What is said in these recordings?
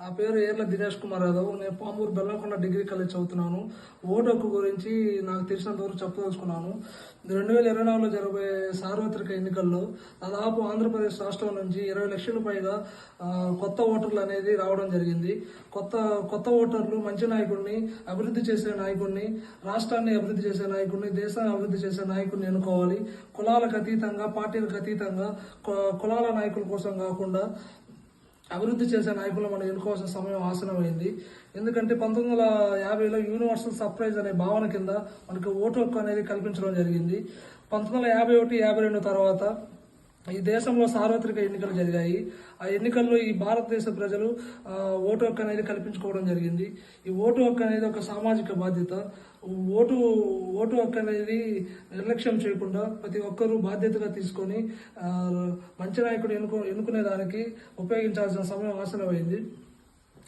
నా పేరు ఏర్ల దినేష్ కుమార్ యాదవ్. నేను పామూరు బెల్లంకొండ డిగ్రీ కాలేజ్ చదువుతున్నాను. ఓటు హక్కు గురించి నాకు తెలిసినంత వరకు చెప్పదలుచుకున్నాను. రెండు వేల ఇరవై నాలుగులో జరగబోయే సార్వత్రిక ఎన్నికల్లో దాదాపు ఆంధ్రప్రదేశ్ రాష్ట్రం నుంచి ఇరవై లక్షల పైగా కొత్త ఓటర్లు అనేది రావడం జరిగింది. కొత్త కొత్త ఓటర్లు మంచి నాయకుడిని అభివృద్ధి చేసే నాయకుడిని రాష్ట్రాన్ని అభివృద్ధి చేసే నాయకుడిని దేశాన్ని అభివృద్ధి చేసే నాయకుడిని ఎన్నుకోవాలి. కులాలకు అతీతంగా పార్టీలకు అతీతంగా కులాల నాయకుల కోసం కాకుండా అభివృద్ధి చేసే నాయకులు మనం ఎన్నుకోవాల్సిన సమయం ఆసనమైంది ఎందుకంటే పంతొమ్మిది వందల యాభైలో యూనివర్సల్ సర్ప్రైజ్ అనే భావన కింద మనకు ఓటు హక్కు అనేది కల్పించడం జరిగింది. పంతొమ్మిది వందల యాభై ఒకటి యాభై రెండు తర్వాత ఈ దేశంలో సార్వత్రిక ఎన్నికలు జరిగాయి. ఆ ఎన్నికల్లో ఈ భారతదేశ ప్రజలు ఓటు హక్కు అనేది కల్పించుకోవడం జరిగింది. ఈ ఓటు హక్కు అనేది ఒక సామాజిక బాధ్యత. ఓటు ఓటు హక్కు అనేది నిర్లక్ష్యం చేయకుండా ప్రతి ఒక్కరూ బాధ్యతగా తీసుకొని మంచి నాయకుడు ఎన్నుకో ఎన్నుకునే దానికి ఉపయోగించాల్సిన సమయం అవసరమైంది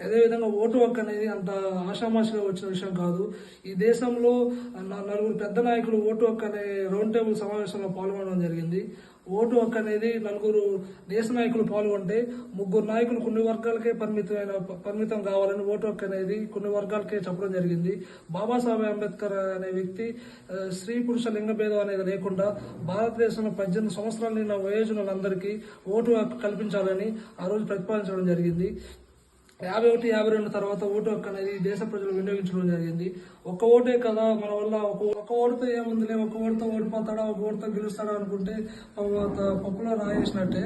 అదేవిధంగా ఓటు హక్కు అనేది అంత ఆషామాషిగా వచ్చిన విషయం కాదు. ఈ దేశంలో నలుగురు పెద్ద నాయకులు ఓటు హక్కు అనే రౌండ్ టేబుల్ సమావేశంలో పాల్గొనడం జరిగింది. ఓటు హక్కు అనేది నలుగురు దేశ నాయకులు పాల్గొంటే ముగ్గురు నాయకులు కొన్ని వర్గాలకే పరిమితమైన పరిమితం కావాలని ఓటు హక్కు అనేది కొన్ని వర్గాలకే చెప్పడం జరిగింది. బాబాసాహెబ్ అంబేద్కర్ అనే వ్యక్తి స్త్రీ పురుష లింగ భేదం అనేది లేకుండా భారతదేశంలో పద్దెనిమిది సంవత్సరాలు నిన్న వయోజనులందరికీ ఓటు హక్కు కల్పించాలని ఆ రోజు ప్రతిపాదించడం జరిగింది. యాభై ఒకటి యాభై రెండు తర్వాత ఓటు హక్కు అనేది దేశ ప్రజలు వినియోగించడం జరిగింది. ఒక్క ఓటే కదా మన వల్ల ఒక ఒక ఓటుతో ఏముందిలే ఒక ఓటుతో ఓడిపోతాడా ఒక ఓటుతో గెలుస్తాడా అనుకుంటే పప్పులో రాయేసినట్టే.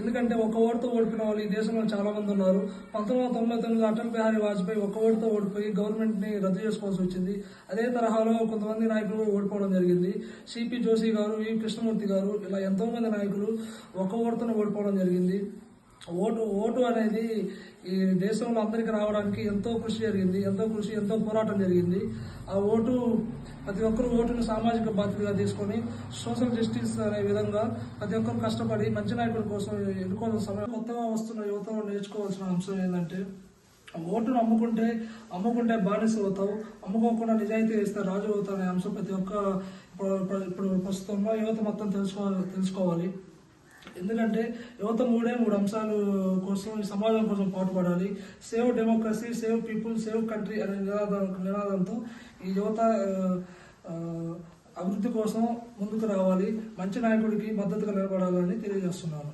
ఎందుకంటే ఒక ఓటుతో ఓడిపోయిన వాళ్ళు ఈ దేశంలో చాలా మంది ఉన్నారు. పంతొమ్మిది వందల తొంభై తొమ్మిది అటల్ బిహారీ వాజ్పేయి ఒక ఓటుతో ఓడిపోయి గవర్నమెంట్ని రద్దు చేసుకోవాల్సి వచ్చింది. అదే తరహాలో కొంతమంది నాయకులు ఓడిపోవడం జరిగింది. సిపి జోషి గారు వి కృష్ణమూర్తి గారు ఇలా ఎంతో మంది నాయకులు ఒక ఓటుతో ఓడిపోవడం జరిగింది. ఓటు ఓటు అనేది ఈ దేశంలో అందరికీ రావడానికి ఎంతో కృషి జరిగింది ఎంతో కృషి ఎంతో పోరాటం జరిగింది. ఆ ఓటు ప్రతి ఒక్కరు ఓటును సామాజిక బాధ్యతగా తీసుకొని సోషల్ జస్టిస్ అనే విధంగా ప్రతి ఒక్కరు కష్టపడి మంచి నాయకుడి కోసం ఎన్నుకోవాల్సిన సమయం. కొత్తగా వస్తున్న యువతలో నేర్చుకోవాల్సిన అంశం ఏంటంటే ఓటును అమ్ముకుంటే అమ్ముకుంటే బానిస అవుతావు అమ్ముకోకుండా నిజాయితీ వేస్తే రాజు అవుతావు అనే అంశం ప్రతి ఒక్క ఇప్పుడు ఇప్పుడు ప్రస్తుతంలో యువత మొత్తం తెలుసుకో తెలుసుకోవాలి. ఎందుకంటే యువత మూడే మూడు అంశాలు కోసం ఈ సమాజం కోసం పాటుపడాలి. Save democracy save people save country అనే నినాదం నినాదంతో ఈ యువత అభివృద్ధి కోసం ముందుకు రావాలి. మంచి నాయకుడికి మద్దతుగా నిలబడాలని తెలియజేస్తున్నాను.